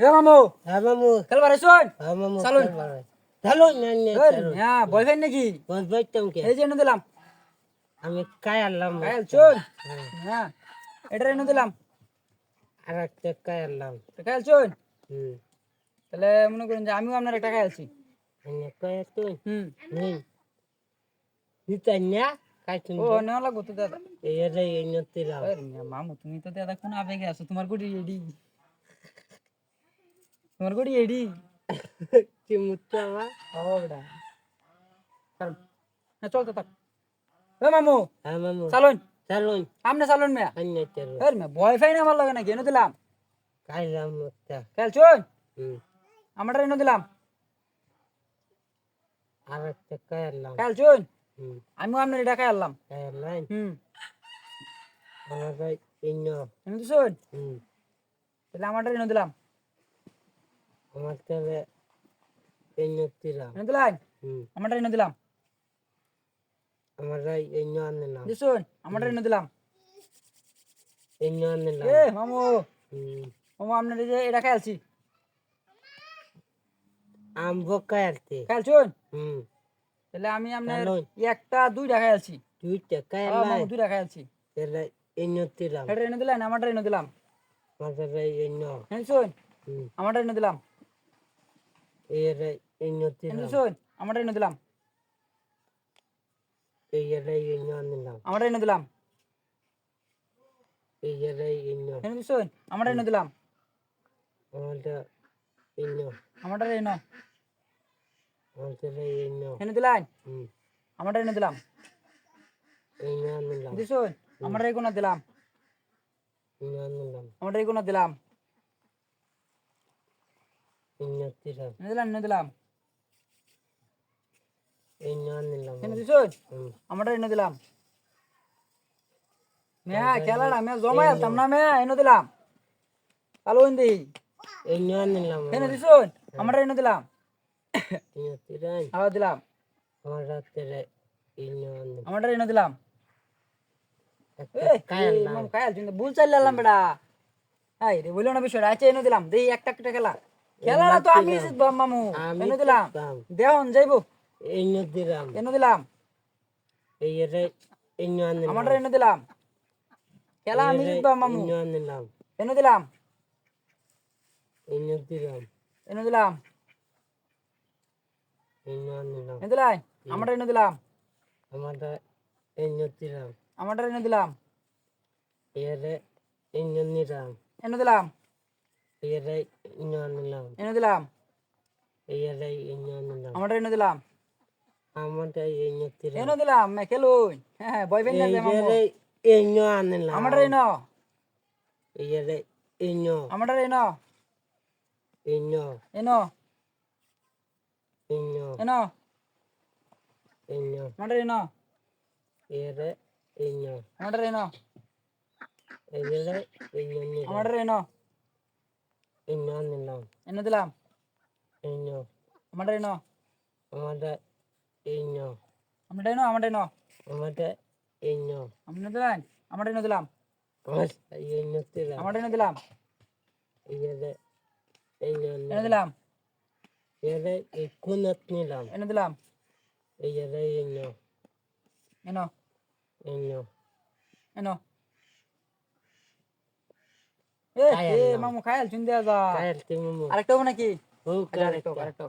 হে মামু। হ্যাঁ মামু। খেলবার শুন হ্যাঁ মামু। চালুন। চালুন না নে হ্যাঁ বয়ফ্রেন্ড নাকি? বস বাইতাম কে এই যে এনে দিলাম। আমি কাই আনলাম হ্যাঁ। হ্যাঁ এটা এনে দিলাম। আর একটা কাই আনলাম। হুম। তাহলে মনে করেন যে আমিও আপনার একটা হুম। হুম। নিতাই না কাই এই নতিলাম আরে মিয়া, মামু তুমি তো দাদা কোন আবেগে আছো তোমার এডি তোমার গুড়ি এডি কি মুত্তা মা? ও বেটা চল। হ্যাঁ চল তো থাক। এ মামু। হ্যাঁ মামু। চালুন। চালুন। আমনে চালুন মিয়া। আন্নে চালুন এর মিয়া বয়ফ্রেন্ড আমার লাগে নাকি? এনে দিলাম। কাইলাম খেল শুন হুম। আমার এনে দিলাম। আর একটা কাই আনলাম। খেল শুন হুম। আমিও আপনার এটা খাই আনলাম। কাই আনলাম হুম। আমার ইন্ন এনে দিছুন হুম। তাহলে আমারটা এনে দিলাম। আমার তাহলে এই নতিলাম এনে দিলাম হুম। আমারটা এনে দিলাম আমরা এই আনলাম দিছুন আমারটা এনে দিলাম এই আনলাম এ মামু। মামু আপনার যে এটা খেলছি। আম বকা আরতে খেলছুন? হুম। তাহলে আমি আপনার একটা দুইটা খেলছি। দুইটা দুইটা খেলছি। তাহলে এই নতিলাম এটা এনে আমারটা এনে দিলাম শুন আমারটা এনে দিলাম এর এই নতিলাম শুন আমারটা এনে দিলাম এর আনলাম আমারটা এনে দিলাম এর এনে শুন আমারটা এনে দিলাম আমাদের এই ন আমারটা এনে আমাদের এই ন এনে দিলেন হুম আমারটা এনে দিলাম এই ন আনলাম শুন আমারটা দিলাম এই ন এই কোনা দিলাম এই নতিলাম এনে দিলাম এনে দিলাম এনে দিছুন আমারটা এনে দিলাম মেয়া খেলাটা মেয়া জমাই আসতাম না মেয়া এনে দিলাম কালো হিন্দি এই এনে দিছুন আমারটা এনে দিলাম আবার দিলাম আমার রাত্রে এই ন আনলাম আমারটা এনে দিলাম কায়াল ভুল চাইলাম বেটা হাই রে না বিষয়টা আচ্ছা এনে দিলাম দেই একটা একটা খেলা খেলাটা তো আমি জিতবাম মামু এনে দিলাম দেহন যাইবো এই ন দিলাম এনে দিলাম এই এর এই ন আনলাম আমারটা এনে দিলাম খেলা আমি জিতবাম মামু এই আনলাম এনে দিলাম এই দিলাম এনে দিলাম এই ন আনলাম এনে দিলাই আমারটা এনে দিলাম আমারটা এনে দিলাম এই এনে দিলাম এর এনে আমারটা এনে দিলাম আমাদের এই ন দিলাম এনে দিলাম মে খেলুন হ্যাঁ বয়ফ্রেন্ড আছে মামু এর এই ন আনলাম আমারটা এনে এর এই ন আমারটা এনে এই ন এনো এই ন এনো এই ন আমারটা এনো এর এই ন আমারটা এনো এর এই ন নিলাম আমারটা এনো এই ন নিলাম এনে দিলাম এই ন আমারটা এনো আমাদের এই ন আমারটা মামু খায়াল চুন দেয়া যা। আরেকটা নাকি? আচ্ছা, আরেকটা আরেকটা।